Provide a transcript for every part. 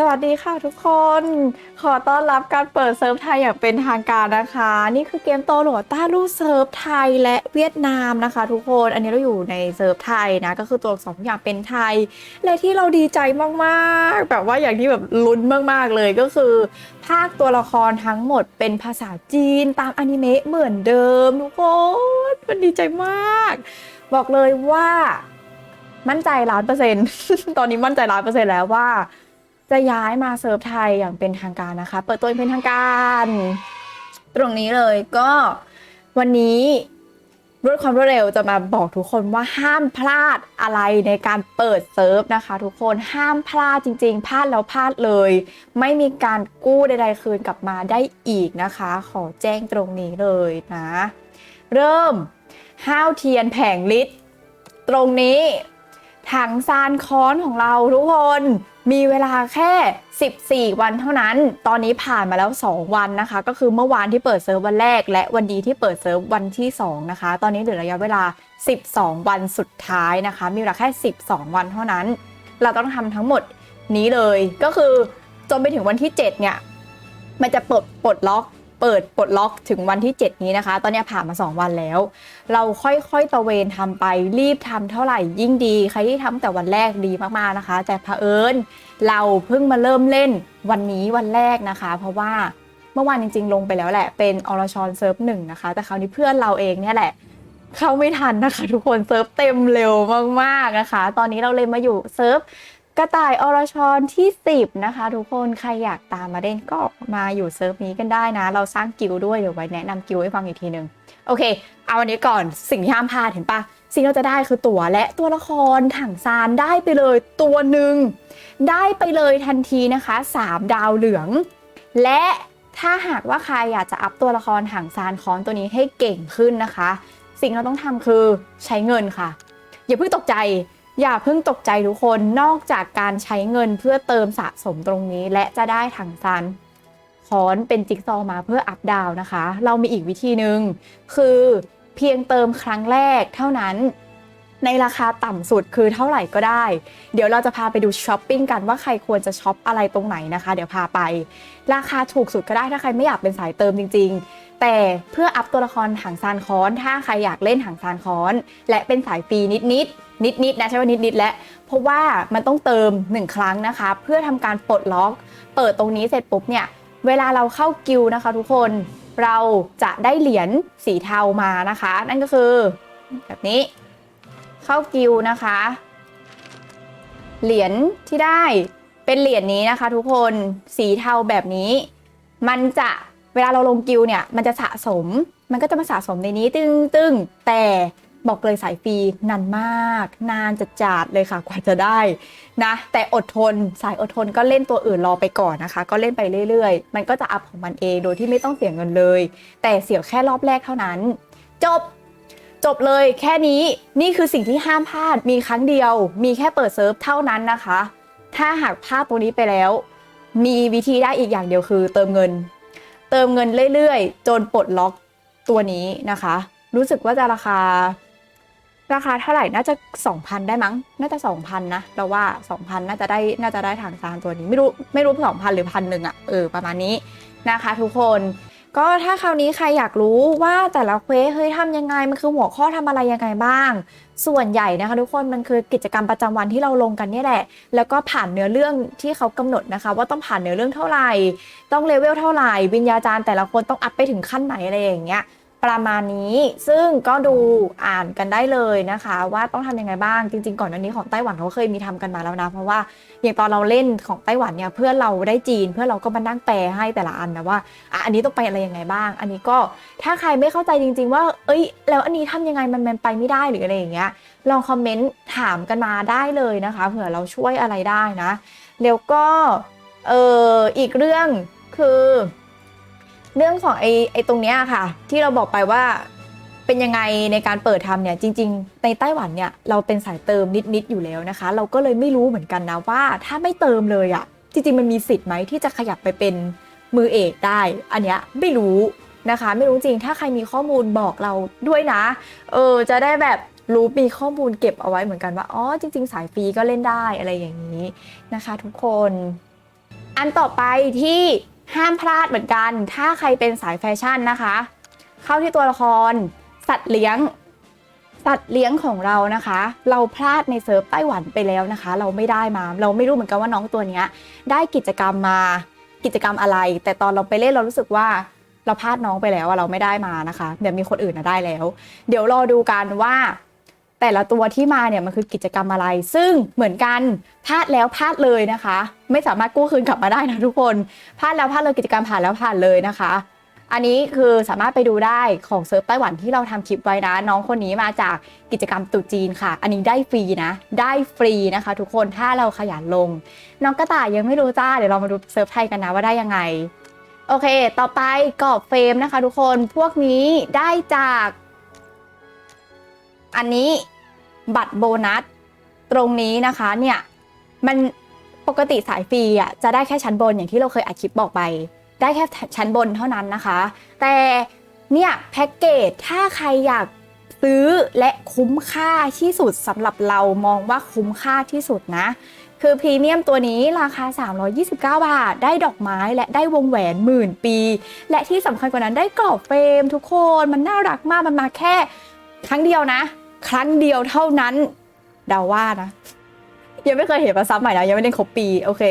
สวัสดีค่ะทุกคน ขอต้อนรับการเปิดเซิร์ฟไทยอย่างเป็นทางการนะคะ นี่คือเกมโตหลวต้าลู่เซิร์ฟไทยและเวียดนามนะคะ ทุกคนอันนี้เราอยู่ในเซิร์ฟไทยนะก็คือตัวอักษรทุกอย่างเป็นไทย และที่เราดีใจมากๆ แบบว่าอย่างที่แบบลุ้นมากๆเลยก็คือ ภาคตัวละครทั้งหมดเป็นภาษาจีนตามอนิเมะเหมือนเดิมทุกคนมันดีใจมาก บอกเลยว่า มั่นใจล้านเปอร์เซ็นต์ตอนนี้มั่นใจล้านเปอร์เซ็นต์แล้วว่า จะย้ายมาเซิร์ฟไทยอย่างเป็นทางการนะคะ เปิดตัวองเป็นทางการ ตรงนี้เลยก็วันนี้รวดความรวดเร็วจะมาบอกทุกคนว่าห้ามพลาดอะไรในการเปิดเซิร์ฟนะคะ ทุกคนห้ามพลาดจริง ๆ พลาดแล้วพลาดเลย ไม่มีการกู้ใดๆคืนกลับมาได้อีกนะคะ ขอแจ้งตรงนี้เลยนะ เริ่มห้าวเทียนแผงลิตรตรงนี้ ถังซานค้อนของเราทุกคน มีเวลาแค่ 14 วันเท่านั้น ตอนนี้ผ่านมาแล้ว 2 วันนะคะ ก็คือเมื่อวานที่เปิดเซิร์ฟวันแรก และวันดีที่เปิดเซิร์ฟวันที่ 2 นะคะ ตอนนี้เหลือระยะเวลา 12 วันสุดท้ายนะคะ มีเวลาแค่ 12 วันเท่านั้น เราต้องทำทั้งหมดนี้เลย ก็คือจนไปถึงวันที่ 7 เนี่ย มันจะเปิดปลดล็อก เปิดปลดล็อกถึงวันที่ 7 นี้นะคะ ตอนนี้ผ่านมา 2 วันแล้ว เราค่อยๆตะเวนทำไปรีบทำเท่าไหร่ยิ่งดี ใครที่ทำแต่วันแรกดีมากๆนะคะ แต่เผอิญเราเพิ่งมาเริ่มเล่นวันนี้วันแรกนะคะ เพราะว่าเมื่อวานจริง ๆ ลงไปแล้วแหละเป็นอรชรเซิร์ฟหนึ่งนะคะ แต่คราวนี้เพื่อนเราเองเนี่ยแหละเข้าไม่ทันนะคะ ทุกคนเซิร์ฟเต็มเร็วมากๆนะคะ ตอนนี้เราเลยมาอยู่เซิร์ฟ กระต่ายอรชรที่ 10 นะคะ ทุกคนใครอยากตามมาเล่นก็มาอยู่เซิร์ฟนี้กันได้นะ เราสร้างกิลด้วยเดี๋ยวไว้แนะนำกิลด์ให้ฟังอีกทีหนึ่งโอเค เอาวันนี้ก่อนสิ่งที่ห้ามพลาดเห็นปะสิ่งที่เราจะได้คือตั๋วและตัวละครถังซานได้ไปเลยตัวหนึ่งได้ไปเลยทันทีนะคะ 3 ดาวเหลือง และถ้าหากว่าใครอยากจะอัพตัวละครถังซานคอนตัวนี้ให้เก่งขึ้นนะคะ สิ่งเราต้องทำคือใช้เงินค่ะอย่าเพิ่งตกใจ อย่าเพิ่งตกใจทุกคนนอกจากการใช้เงินเพื่อเติมสะสมตรงนี้ และจะได้ถังซานคอนเป็นจิ๊กซอว์มาเพื่ออัพดาวนะคะ เรามีอีกวิธีหนึ่งคือเพียงเติมครั้งแรกเท่านั้น ในราคาต่ำสุดคือเท่าไหร่ก็ได้ เดี๋ยวเราจะพาไปดูช้อปปิ้งกันว่าใครควรจะช็อปอะไรตรงไหนนะคะ เดี๋ยวพาไป ราคาถูกสุดก็ได้ถ้าใครไม่อยากเป็นสายเติมจริง ๆ แต่เพื่ออัพตัวละครหางซานคอน ถ้าใครอยากเล่นหางซานคอน และเป็นสายฟรีนิดๆนิดๆนะใช่ว่านิดๆและ เพราะว่ามันต้องเติม 1 ครั้งนะคะ เพื่อทำการปลดล็อก เปิดตรงนี้เสร็จปุ๊บเนี่ยเวลาเราเข้ากิลนะคะทุกคนเราจะได้เหรียญสีเทามานะคะ นั่นก็คือแบบนี้เข้ากิลนะคะ เหรียญที่ได้เป็นเหรียญนี้นะคะ ทุกคนสีเทาแบบนี้ มันจะ เวลาเราลงกิลเนี่ยมันจะสะสม มันก็จะมาสะสมในนี้ตึ้งตึ้งแต่บอกเลยสายฟรีนานมาก นานจะจัดเลยค่ะกว่าจะได้นะ แต่อดทนสายอดทนก็เล่นตัวอื่นรอไปก่อนนะคะ ก็เล่นไปเรื่อยๆ มันก็จะอัพของมันเองโดยที่ไม่ต้องเสียเงินเลย แต่เสียแค่รอบแรกเท่านั้น จบจบเลยแค่นี้นี่คือสิ่งที่ห้ามพลาดมีครั้งเดียว มีแค่เปิดเซิร์ฟเท่านั้นนะคะ ถ้าหากพลาดตรงนี้ไปแล้ว มีวิธีได้อีกอย่างเดียวคือเติมเงิน เติมเงินเรื่อยๆ จนปลดล็อกตัวนี้นะคะ รู้สึกว่าจะราคา ราคาเท่าไหร่น่าจะ 2,000 ได้มั้ง น่าจะ 2,000 นะเราว่า 2,000 น่าจะได้น่าจะได้ทางซานตัวนี้ไม่รู้ไม่รู้ 2,000 หรือพันหนึ่งอะเออประมาณนี้นะคะ ทุกคน ก็ถ้าคราวนี้ใครอยากรู้ว่าแต่ละเควสเฮ้ยทำยังไงมันคือหัวข้อทำอะไรยังไงบ้าง ส่วนใหญ่นะคะ ทุกคนมันคือกิจกรรมประจำวันที่เราลงกันนี่แหละ แล้วก็ผ่านเนื้อเรื่องที่เขากำหนดนะคะ ว่าต้องผ่านเนื้อเรื่องเท่าไหร่ ต้องเลเวลเท่าไหร่วิญญาจารย์แต่ละคนต้องอัพไปถึงขั้นไหนอะไรอย่างเงี้ย ประมาณนี้ ซึ่งก็ดูอ่านกันได้เลยนะคะ ว่าต้องทำยังไงบ้างจริง ๆ ก่อนอันนี้ของไต้หวันเขาเคยมีทำกันมาแล้วนะ เพราะว่าอย่างตอนเราเล่นของไต้หวันเนี่ยเพื่อนเราได้จีน เพื่อนเราก็มานั่งแปลให้แต่ละอันนะว่าอะอันนี้ต้องไปอะไรยังไงบ้าง อันนี้ก็ถ้าใครไม่เข้าใจจริง ๆ ว่า เอ้ย แล้วอันนี้ทำยังไงมันมันไปไม่ได้หรืออะไรอย่างเงี้ยลองคอมเมนต์ถามกันมาได้เลยนะคะเผื่อเราช่วยอะไรได้นะแล้วก็เอออีกเรื่องคือ เรื่องของไอ้ไอ้ตรงเนี้ยค่ะ ที่เราบอกไปว่าเป็นยังไงในการเปิดทำเนี่ยจริง ๆ ในไต้หวันเนี่ยเราเป็นสายเติมนิดๆอยู่แล้วนะคะ เราก็เลยไม่รู้เหมือนกันนะว่า ถ้าไม่เติมเลยอะ่ะจริงๆมันมีสิทธิ์ไหมที่จะขยับไปเป็นมือเอกได้ อันเนี้ยไม่รู้นะคะ ไม่รู้จริงถ้าใครมีข้อมูลบอกเราด้วยนะเออจะได้แบบรู้มีข้อมูลเก็บเอาไว้เหมือนกันว่าอ๋อจริง ๆ สายฟรีก็เล่นได้อะไรอย่างนี้นะคะ ทุกคน อันต่อไปที่ ห้ามพลาดเหมือนกัน ถ้าใครเป็นสายแฟชั่นนะคะ เข้าที่ตัวละคร สัตว์เลี้ยง สัตว์เลี้ยงของเรานะคะ เราพลาดในเซิร์ฟไต้หวันไปแล้วนะคะ เราไม่ได้มา เราไม่รู้เหมือนกันว่าน้องตัวเนี้ยได้กิจกรรมมา กิจกรรมอะไร แต่ตอนเราไปเล่นเรารู้สึกว่าเราพลาดน้องไปแล้วอะเราไม่ได้มานะคะ เดี๋ยวมีคนอื่นนะได้แล้ว เดี๋ยวรอดูกันว่า แต่ละตัวที่มาเนี่ยมันคือกิจกรรมอะไร ซึ่งเหมือนกันพลาดแล้วพลาดเลยนะคะ ไม่สามารถกู้คืนกลับมาได้นะทุกคนพลาดแล้วพลาดเลยกิจกรรมผ่านแล้วผ่านเลยนะคะ อันนี้คือสามารถไปดูได้ของเซิร์ฟไต้หวันที่เราทำคลิปไว้นะ น้องคนนี้มาจากกิจกรรมตุจีนค่ะ อันนี้ได้ฟรีนะ ได้ฟรีนะคะ ทุกคนถ้าเราขยันลง น้องกระต่ายยังไม่รู้จ้าเดี๋ยวเรามาดูเซิร์ฟไทยกันนะว่าได้ยังไงโอเค ต่อไปกรอบเฟรมนะคะ ทุกคนพวกนี้ได้จาก อันนี้บัตรโบนัสตรงนี้นะคะเนี่ยมันปกติสายฟรีอะจะได้แค่ชั้นบนอย่างที่เราเคยอัดคลิปบอกไป ได้แค่ชั้นบนเท่านั้นนะคะ แต่เนี่ยแพ็กเกจถ้าใครอยากซื้อและคุ้มค่าที่สุดสำหรับเรามองว่าคุ้มค่าที่สุดนะ คือพรีเมียมตัวนี้ราคา 329 บาท ได้ดอกไม้และได้วงแหวนหมื่นปี และที่สำคัญกว่านั้นได้กรอบเฟรมทุกคนมันน่ารักมากมันมาแค่ครั้งเดียวนะ ครั้งเดียวเท่านั้นเดาว่านะยังไม่เคยเห็นมาซ้ำใหม่นะยังไม่ได้ครบปีโอเค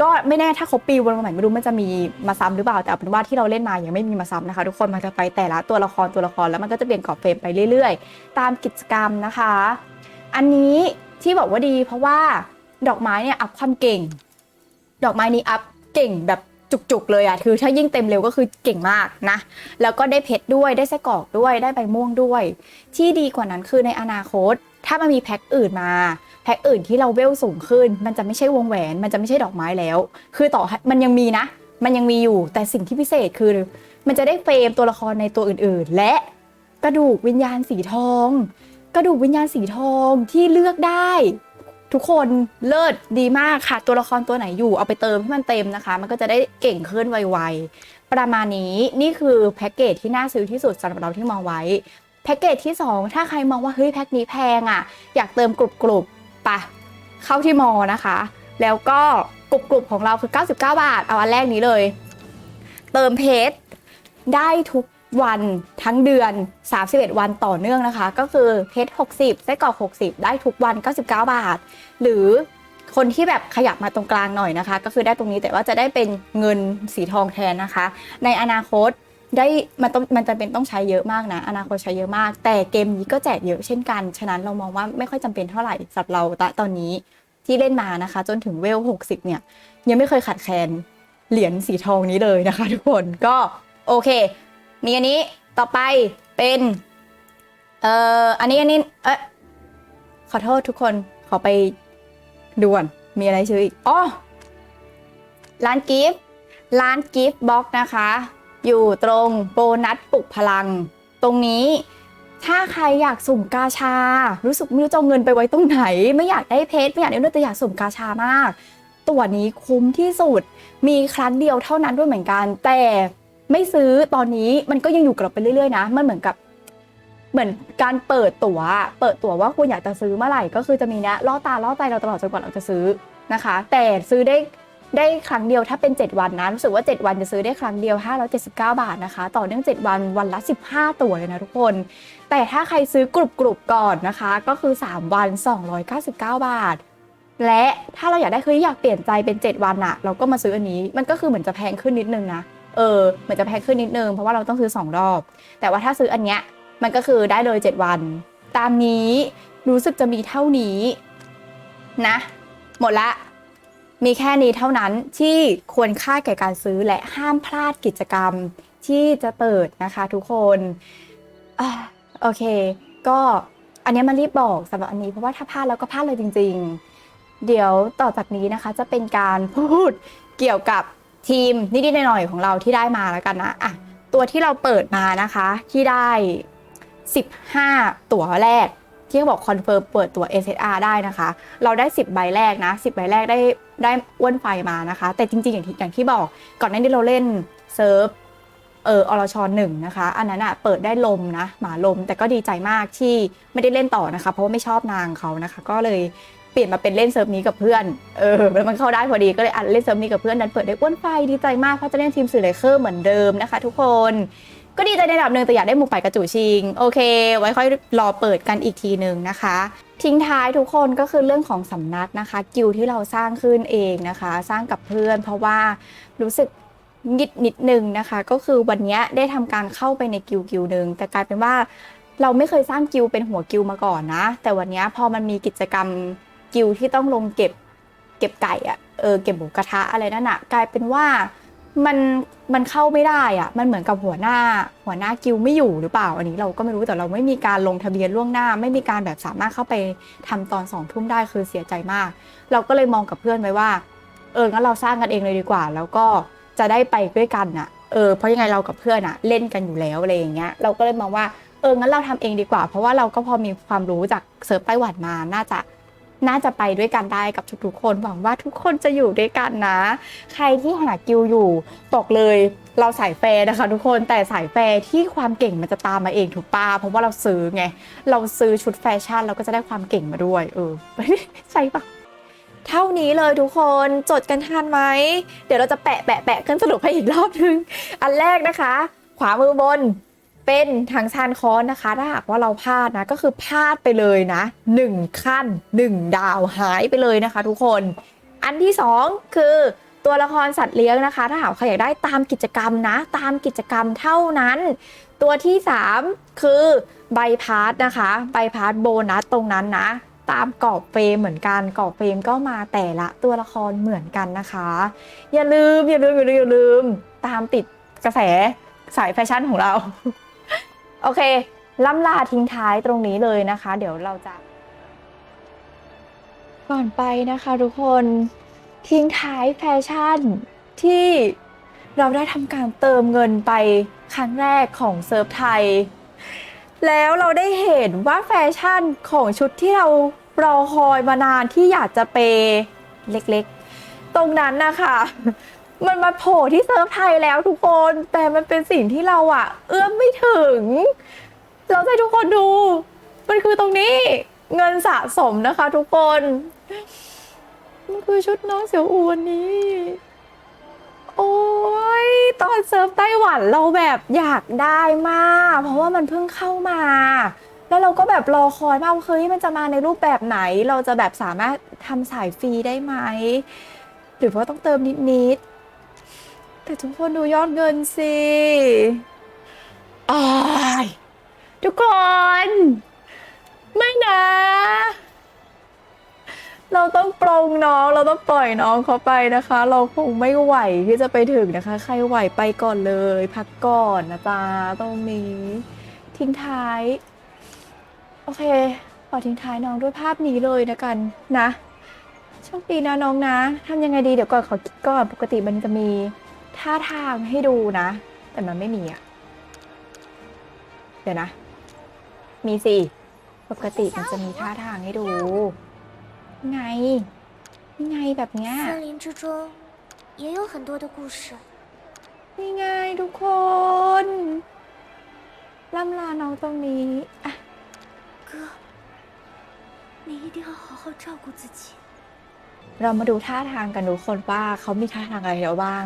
ก็ไม่แน่ถ้าครบปีวนมาใหม่ไม่รู้มันจะมีมาซ้ำหรือเปล่าแต่เอาเป็นว่าที่เราเล่นมายังไม่มีมาซ้ำนะคะทุกคนมันจะไปแต่ละตัวละครตัวละครแล้วมันก็จะเปลี่ยนกรอบเฟรมไปเรื่อย ๆ ตามกิจกรรมนะคะ อันนี้ที่บอกว่าดีเพราะว่าดอกไม้เนี่ยอัพความเก่ง ดอกไม้นี้อัพเก่งแบบ จุกๆเลยอะคือถ้ายิ่งเต็มเร็วก็คือเก่งมากนะ แล้วก็ได้เพชรด้วยได้ไส้กรอกด้วยได้ใบม่วงด้วย ที่ดีกว่านั้นคือในอนาคต ถ้ามันมีแพ็คอื่นมาแพ็คอื่นที่เราเวลสูงขึ้น มันจะไม่ใช่วงแหวน มันจะไม่ใช่ดอกไม้แล้ว คือต่อมันยังมีนะ มันยังมีอยู่แต่สิ่งที่พิเศษคือ มันจะได้เฟรมตัวละครในตัวอื่นๆ และกระดูกวิญญาณสีทอง กระดูกวิญญาณสีทองที่เลือกได้ ทุกคนเลิศดีมากค่ะ ตัวละครตัวไหนอยู่เอาไปเติมให้มันเต็มนะคะ มันก็จะได้เก่งขึ้นไวๆ ประมาณนี้นี่คือแพ็กเกจที่น่าซื้อที่สุดสำหรับเราที่มองไว้ แพ็กเกจที่ 2 ถ้าใครมองว่าเฮ้ยแพ็กนี้แพงอะ อยากเติมกรุบกรุบๆปะเข้าที่มอนะคะ แล้วก็กรุบกรุบๆของเราคือ 99 บาท เอาอันแรกนี้เลย เติมเพจได้ทุก วันทั้งเดือน 31 วันต่อเนื่องนะคะ ก็คือเพชร60ไส้กรอก60 ได้ทุกวัน 99 บาท หรือคนที่แบบขยับมาตรงกลางหน่อยนะคะ ก็คือได้ตรงนี้แต่ว่าจะได้เป็นเงินสีทองแทนนะคะ ในอนาคตได้มันต้องมันจำเป็นต้องใช้เยอะมากนะ อนาคตใช้เยอะมาก แต่เกมนี้ก็แจกเยอะเช่นกัน ฉะนั้นเรามองว่าไม่ค่อยจำเป็นเท่าไหร่สำหรับเราตตอนนี้ที่เล่นมานะคะ จนถึงเวล 60 เนี่ย ยังไม่เคยขาดแคลนเหรียญสีทองนี้เลยนะคะ ทุกคนก็โอเค มีอันนี้ต่อไปเป็นเอ่ออันนี้อันนี้เอ๊ะขอโทษทุกคนขอไปด่วนมีอะไรซื้ออีกอ๋อร้านกิฟต์ร้านกิฟต์บ็อกนะคะ อยู่ตรงโบนัสปลุกพลัง ตรงนี้ถ้าใครอยากสุ่มกาชา รู้สึกไม่รู้จะเอาเงินไปไว้ตรงไหน ไม่อยากได้เพชรไม่อยากได้เนื้อแต่อยากสุ่มกาชามาก ตัวนี้คุ้มที่สุด มีครั้งเดียวเท่านั้นด้วยเหมือนกัน แต่ ไม่ซื้อตอนนี้มันก็ยังอยู่กับเราไปเรื่อยๆนะ มันเหมือนกับ เหมือนการเปิดตัว๋ว เปิดตั๋วว่าคุณอยากจะซื้อเมื่อไหร่ ก็คือจะมีเนี้ยล่อตาล่อใจเราตลอดจนกว่าเราจะซื้อนะคะ แต่ซื้อได้ได้ครั้งเดียวถ้าเป็น 7 วันนะรู้สึกว่า 7 วันจะซื้อได้ครั้งเดียว 579 บาทนะคะ ต่อเนื่อง 7 วันวันละ 15 ตั๋วเลยนะทุกคน แต่ถ้าใครซื้อกรุบกรุบก่อนนะคะ ก็คือ 3 วัน 299 บาท และถ้าเราอยากได้คืออยากเปลี่ยนใจเป็น 7 วันอะเราก็มาซื้ออันนี้ มันก็คือเหมือนจะแพงขึ้นนิดนึงนะ เออเหมือนจะแพงขึ้นนิดนึงเพราะว่าเราต้องซื้อ 2 รอบ แต่ว่าถ้าซื้ออันเนี้ยมันก็คือได้เลย 7 วัน ตามนี้รู้สึกจะมีเท่านี้นะ หมดละ มีแค่นี้เท่านั้นที่ควรค่าแก่การซื้อและห้ามพลาดกิจกรรมที่จะเปิดนะคะทุกคนอโอเค ก็อันนี้มารีบบอกสำหรับอันนี้เพราะว่าถ้าพลาดแล้วก็พลาดเลยจริง ๆ เดี๋ยวต่อจากนี้นะคะจะเป็นการพูดเกี่ยวกับ ทีมนิดๆหน่อยๆของเราที่ได้มาแล้วกันนะอะตัวที่เราเปิดมานะคะที่ได้ 15 ตั๋วแรก ที่เขาบอกคอนเฟิร์มเปิดตัว SSR ได้นะคะ เราได้ 10 ใบแรกนะ 10 ใบแรกได้ได้อ้วนไฟมานะคะ แต่จริงๆ อย่างที่อย่างที่บอกก่อนหน้านี้เราเล่นเซิร์ฟเอออรชหนึ่งนะคะ อันนั้นอะเปิดได้ลมนะ หมาลมแต่ก็ดีใจมากที่ไม่ได้เล่นต่อนะคะ เพราะว่าไม่ชอบนางเขานะคะ ก็เลย เปลี่ยนมาเป็นเล่นเซิร์ฟนี้กับเพื่อน เออแล้วมันเข้าได้พอดีก็เลยอัดเล่นเซิร์ฟนี้กับเพื่อนนั้นเปิดได้อ้วนไฟดีใจมากเพราะจะเล่นทีมสื่อเลเคอร์เหมือนเดิมนะคะ ทุกคน ก็ดีใจในระดับหนึ่งแต่อยากได้หมูป่ากระจูชิง โอเค ไว้ค่อยรอเปิดกันอีกทีหนึ่งนะคะทิ้งท้ายทุกคนก็คือเรื่องของสำนักนะคะ กิลที่เราสร้างขึ้นเองนะคะ สร้างกับเพื่อน เพราะว่ารู้สึกนิดนิดนึงนะคะ ก็คือวันนี้ได้ทำการเข้าไปในกิลกิลหนึ่งแต่กลายเป็นว่าเราไม่เคยสร้างกิลเป็นหัวกิลมาก่อนนะ แต่วันนี้พอมันมีกิจกรรม กิลที่ต้องลงเก็บเก็บไก่อะเออเก็บหมูกระทะอะไรนั่นอะกลายเป็นว่ามันมันเข้าไม่ได้อะมันเหมือนกับหัวหน้า หัวหน้ากิลไม่อยู่หรือเปล่า อันนี้เราก็ไม่รู้แต่เราไม่มีการลงทะเบียนล่วงหน้า ไม่มีการแบบสามารถเข้าไปทำตอนสองทุ่มได้คือเสียใจมาก เราก็เลยมองกับเพื่อนไว้ว่า เอองั้นเราสร้างกันเองเลยดีกว่า แล้วก็จะได้ไปด้วยกันน่ะเออเพราะยังไงเรากับเพื่อนอะเล่นกันอยู่แล้วอะไรอย่างเงี้ยเราก็เลยมองว่าเอองั้นเราทำเองดีกว่า เพราะว่าเราก็พอมีความรู้จากเซิร์ฟไต้หวันมาน่าจะ น่าจะไปด้วยกันได้กับทุกๆคน หวังว่าทุกคนจะอยู่ด้วยกันนะ ใครที่หากิลอยู่บอกเลยเราสายแฟร์นะคะ ทุกคนแต่สายแฟร์ที่ความเก่งมันจะตามมาเองถูกป้าเพราะว่าเราซื้อไง เราซื้อชุดแฟชั่นเราก็จะได้ความเก่งมาด้วย เออใช่ปะเท่านี้เลยทุกคนจดกันทันไหม เดี๋ยวเราจะแปะแปะแปะกันสรุปให้อีกรอบนึง อันแรกนะคะ ขวามือบน เป็นทางชานคอนนะคะ ถ้าหากว่าเราพลาดนะ ก็คือพลาดไปเลยนะหนึ่งขั้นหนึ่งดาวหายไปเลยนะคะ ทุกคน อันที่สองคือตัวละครสัตว์เลี้ยงนะคะ ถ้าหากใครอยากได้ตามกิจกรรมนะ ตามกิจกรรมเท่านั้น ตัวที่ 3 คือใบพาสนะคะ ใบพาสโบนัสตรงนั้นนะ ตามกรอบเฟรมเหมือนกันกรอบเฟรมก็มาแต่ละตัวละครเหมือนกันนะคะ อย่าลืมอย่าลืมอย่าลืมอย่าลืมตามติดกระแสสายแฟชั่นของเรา โอเคล่ำลาทิ้งท้ายตรงนี้เลยนะคะ เดี๋ยวเราจะ ก่อนไปนะคะทุกคนทิ้งท้ายแฟชั่นที่เราได้ทำการเติมเงินไปครั้งแรกของเซิร์ฟไทย แล้วเราได้เห็นว่าแฟชั่นของชุดที่เรารอคอยมานานที่อยากจะเปย์เล็กๆ ตรงนั้นนะคะ มันมาโผล่ที่เซิร์ฟไทยแล้วทุกคน แต่มันเป็นสิ่งที่เราอะเอื้อมไม่ถึง เราให้ทุกคนดู มันคือตรงนี้เงินสะสมนะคะทุกคน มันคือชุดน้องเสี่ยวอูวันนี้ โอ้ยตอนเซิร์ฟไต้หวันเราแบบอยากได้มาก เพราะว่ามันเพิ่งเข้ามา แล้วเราก็แบบรอคอยมากว่าเฮ้ยมันจะมาในรูปแบบไหน เราจะแบบสามารถทำสายฟรีได้ไหม หรือว่าต้องเติมนิดๆ แต่ทุกคนดูยอดเงินสิอ้ายทุกคน ไม่นะ เราต้องปรงน้องเราต้องปล่อยน้องเขาไปนะคะ เราคงไม่ไหวที่จะไปถึงนะคะ ใครไหวไปก่อนเลย พักก่อนนะจ๊ะตรงนี้ ทิ้งท้าย โอเคขอทิ้งท้ายน้องด้วยภาพนี้เลยนะกันนะโชคดีนะน้องนะทำยังไงดีเดี๋ยวก่อนขอคิดก่อนปกติมันจะมี ท่าทางให้ดูนะ แต่มันไม่มีอะเดี๋ยวนะ มีสิ ปกติมันจะมีท่าทางให้ดู ไงนี่ไงแบบเนี้ย 森林之中也有很多的故事。 นี่ไงทุกคนล่ำลาน้องตรงนี้อ่ะ 哥，你一定要好好照顾自己。 เรามาดูท่าทางกันทุกคนว่าเขามีท่าทางอะไรแล้วบ้าง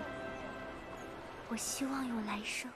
我希望有来生。